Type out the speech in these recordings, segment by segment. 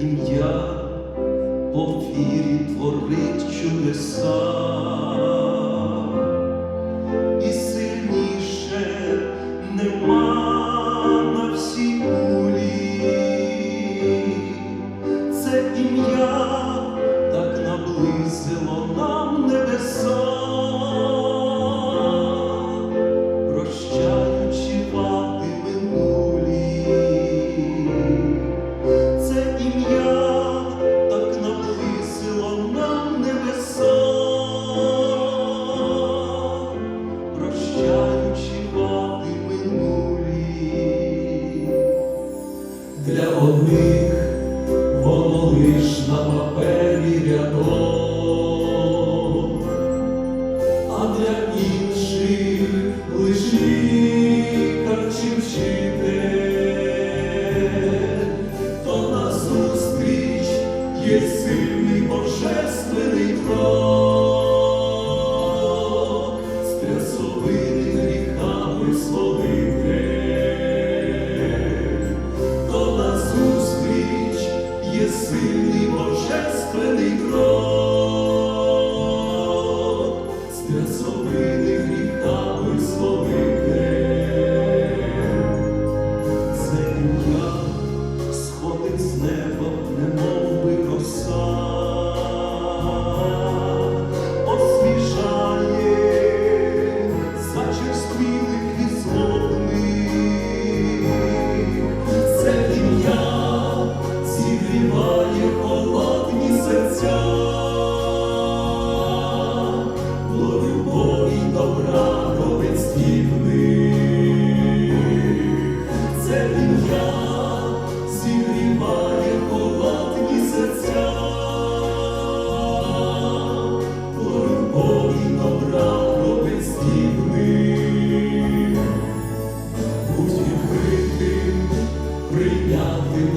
Ім'я по вірі творить чудеса, і сильніше нема на всій кулі, це ім'я так наблизило. Одних воно лиш на папері рядок, є сильний божественний крок,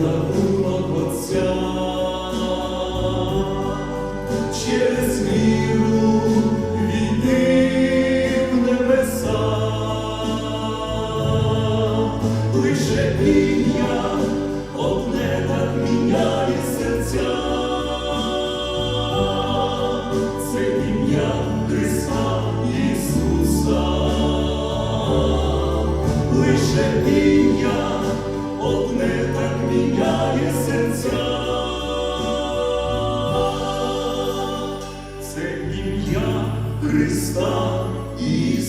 дарунок Отця. Через віру війди в небеса. Лише ім'я одне міняє серця. Це Христа Ісуса лише ім'я одне так міняє серця. Це ім'я Христа Ісуса.